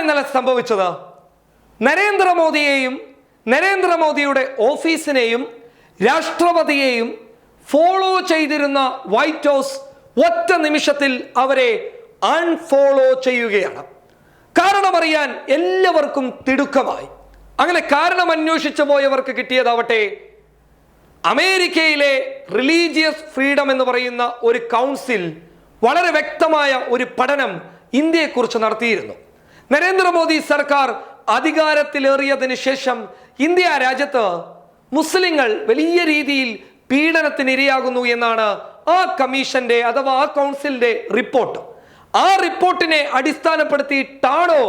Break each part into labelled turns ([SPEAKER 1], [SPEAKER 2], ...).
[SPEAKER 1] ഇന്നലെ സംഭവിച്ചത്? നരേന്ദ്രമോദിയെയും നരേന്ദ്രമോദിയുടെ ഓഫീസിനെയും രാഷ്ട്രപതിയെയും ഫോളോ ചെയ്തിരുന്ന വൈറ്റ് ഹൗസ് ഒറ്റ നിമിഷത്തിൽ അവരെ അൺഫോളോ ചെയ്യുകയാണ്. കാരണമറിയാൻ എല്ലാവർക്കും തിടുക്കമായി. അങ്ങനെ കാരണം അന്വേഷിച്ചു പോയവർക്ക് കിട്ടിയതാവട്ടെ അമേരിക്കയിലെ റിലീജിയസ് ഫ്രീഡം എന്ന് പറയുന്ന ഒരു കൗൺസിൽ വളരെ വ്യക്തമായ ഒരു പഠനം ഇന്ത്യയെക്കുറിച്ച് നടത്തിയിരുന്നു. നരേന്ദ്രമോദി സർക്കാർ അധികാരത്തിലേറിയതിന് ശേഷം ഇന്ത്യ രാജ്യത്ത് മുസ്ലിങ്ങൾ വലിയ രീതിയിൽ പീഡനത്തിന് ഇരയാകുന്നു എന്നാണ് ആ കമ്മീഷന്റെ അഥവാ ആ കൗൺസിലിന്റെ റിപ്പോർട്ട്. ആ റിപ്പോർട്ടിനെ അടിസ്ഥാനപ്പെടുത്തിയിട്ടാണോ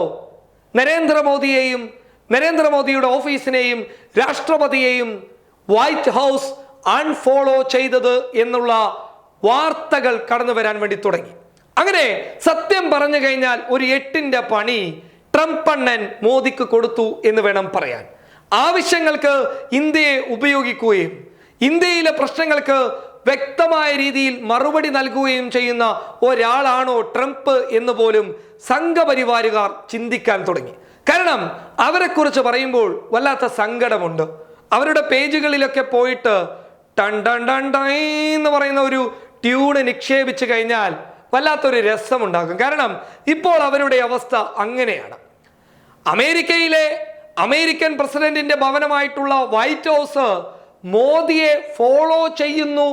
[SPEAKER 1] നരേന്ദ്രമോദിയെയും നരേന്ദ്രമോദിയുടെ ഓഫീസിനെയും രാഷ്ട്രപതിയെയും വൈറ്റ് ഹൗസ് അൺഫോളോ ചെയ്തത് എന്നുള്ള വാർത്തകൾ കടന്നു വരാൻ വേണ്ടി തുടങ്ങി. അങ്ങനെ സത്യം പറഞ്ഞു കഴിഞ്ഞാൽ ഒരു എട്ടിന്റെ പണി ട്രംപ് അണ്ണൻ മോദിക്ക് കൊടുത്തു എന്ന് വേണം പറയാൻ. ആവശ്യങ്ങൾക്ക് ഇന്ത്യയെ ഉപയോഗിക്കുകയും ഇന്ത്യയിലെ പ്രശ്നങ്ങൾക്ക് വ്യക്തമായ രീതിയിൽ മറുപടി നൽകുകയും ചെയ്യുന്ന ഒരാളാണോ ട്രംപ് എന്ന് പോലും സംഘപരിവാരുകാർ ചിന്തിക്കാൻ തുടങ്ങി. കാരണം അവരെക്കുറിച്ച് പറയുമ്പോൾ വല്ലാത്ത സങ്കടമുണ്ട്. അവരുടെ പേജുകളിലൊക്കെ പോയിട്ട് ടൺ ടൺ ടൺ ടൈ എന്ന് പറയുന്ന ഒരു ട്യൂണ് നിക്ഷേപിച്ചു കഴിഞ്ഞാൽ വല്ലാത്തൊരു രസമുണ്ടാകും കാരണം ഇപ്പോൾ അവരുടെ അവസ്ഥ അങ്ങനെയാണ്. അമേരിക്കയിലെ അമേരിക്കൻ പ്രസിഡന്റിന്റെ ഭവനമായിട്ടുള്ള വൈറ്റ് ഹൗസ് മോദിയെ ഫോളോ ചെയ്യുന്നു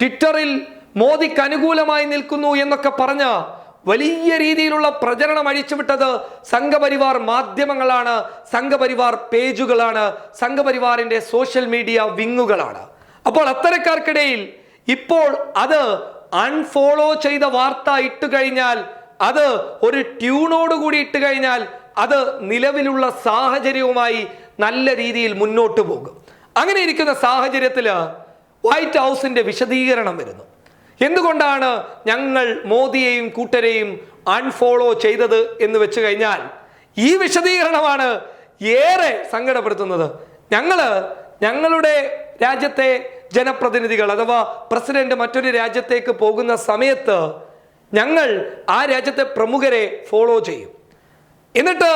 [SPEAKER 1] ട്വിറ്ററിൽ മോദിക്ക് അനുകൂലമായി നിൽക്കുന്നു എന്നൊക്കെ പറഞ്ഞ വലിയ രീതിയിലുള്ള പ്രചരണം അഴിച്ചുവിട്ടത് സംഘപരിവാർ മാധ്യമങ്ങളാണ് സംഘപരിവാർ പേജുകളാണ് സംഘപരിവാറിന്റെ സോഷ്യൽ മീഡിയ വിങ്ങുകളാണ്. അപ്പോൾ അത്തരക്കാർക്കിടയിൽ ഇപ്പോൾ അത് അൺഫോളോ ചെയ്ത വാർത്ത ഇട്ട് കഴിഞ്ഞാൽ അത് ഒരു ട്യൂണോട് കൂടി ഇട്ട് കഴിഞ്ഞാൽ അത് നിലവിലുള്ള സാഹചര്യവുമായി നല്ല രീതിയിൽ മുന്നോട്ട് പോകും. അങ്ങനെ ഇരിക്കുന്ന സാഹചര്യത്തിൽ വൈറ്റ് ഹൗസിന്റെ വിശദീകരണം വരുന്നു. എന്തുകൊണ്ടാണ് ഞങ്ങൾ മോദിയെയും കൂട്ടരെയും അൺഫോളോ ചെയ്തത് എന്ന് വെച്ച് കഴിഞ്ഞാൽ ഈ വിശദീകരണമാണ് ഏറെ സങ്കടപ്പെടുത്തുന്നത്. ഞങ്ങൾ ഞങ്ങളുടെ രാജ്യത്തെ ജനപ്രതിനിധികൾ അഥവാ പ്രസിഡന്റ് മറ്റൊരു രാജ്യത്തേക്ക് പോകുന്ന സമയത്ത് ഞങ്ങൾ ആ രാജ്യത്തെ പ്രമുഖരെ ഫോളോ ചെയ്യും. എന്നിട്ട്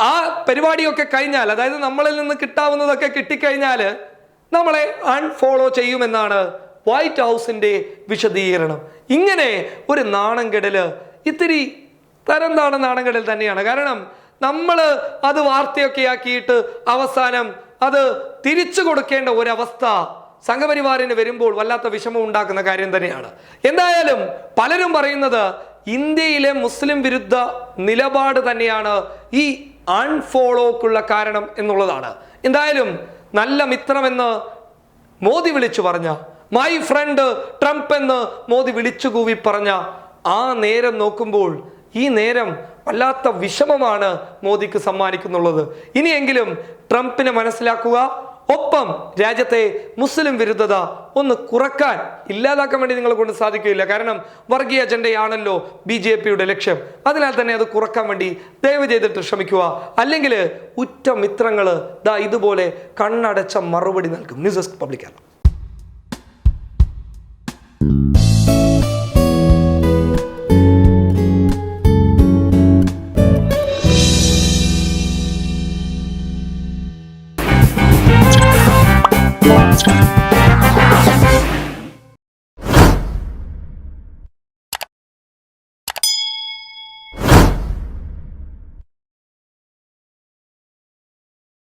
[SPEAKER 1] ആ പരിപാടിയൊക്കെ കഴിഞ്ഞാൽ അതായത് നമ്മളിൽ നിന്ന് കിട്ടാവുന്നതൊക്കെ കിട്ടിക്കഴിഞ്ഞാൽ നമ്മളെ അൺഫോളോ ചെയ്യുമെന്നാണ് വൈറ്റ് ഹൗസിന്റെ വിശദീകരണം. ഇങ്ങനെ ഒരു നാണം കെടൽ ഇത്തിരി തരം താണ നാണം കെടൽ തന്നെയാണ്. കാരണം നമ്മൾ അത് വാർത്തയൊക്കെ ആക്കിയിട്ട് അവസാനം അത് തിരിച്ചു കൊടുക്കേണ്ട ഒരവസ്ഥ സംഘപരിവാറിന് വരുമ്പോൾ വല്ലാത്ത വിഷമം ഉണ്ടാക്കുന്ന കാര്യം തന്നെയാണ്. എന്തായാലും പലരും പറയുന്നത് ഇന്ത്യയിലെ മുസ്ലിം വിരുദ്ധ നിലപാട് തന്നെയാണ് ഈ അൺഫോളോക്കുള്ള കാരണം എന്നുള്ളതാണ്. എന്തായാലും നല്ല മിത്രമെന്ന് മോദി വിളിച്ചു പറഞ്ഞ മൈ ഫ്രണ്ട് ട്രംപ് എന്ന് മോദി വിളിച്ചു കൂവി പറഞ്ഞ ആ നേരം നോക്കുമ്പോൾ ഈ നേരം വല്ലാത്ത വിഷമമാണ് മോദിക്ക് സമ്മാനിക്കുന്നുള്ളത്. ഇനിയെങ്കിലും ട്രംപിനെ മനസ്സിലാക്കുക ഒപ്പം രാജ്യത്തെ മുസ്ലിം വിരുദ്ധത ഒന്ന് കുറയ്ക്കാൻ ഇല്ലാതാക്കാൻ വേണ്ടി നിങ്ങളെ കൊണ്ട് സാധിക്കുകയില്ല. കാരണം വർഗീയ അജണ്ടയാണല്ലോ ബി ജെ പിയുടെ ലക്ഷ്യം. അതിനാൽ തന്നെ അത് കുറയ്ക്കാൻ വേണ്ടി ദയവ് ചെയ്തിട്ട് ശ്രമിക്കുക. അല്ലെങ്കിൽ ഉറ്റ മിത്രങ്ങൾ ദാ ഇതുപോലെ കണ്ണടച്ച മറുപടി നൽകും. ന്യൂസ് ഡെസ്ക് പബ്ലിക്കാണ് Transcribe.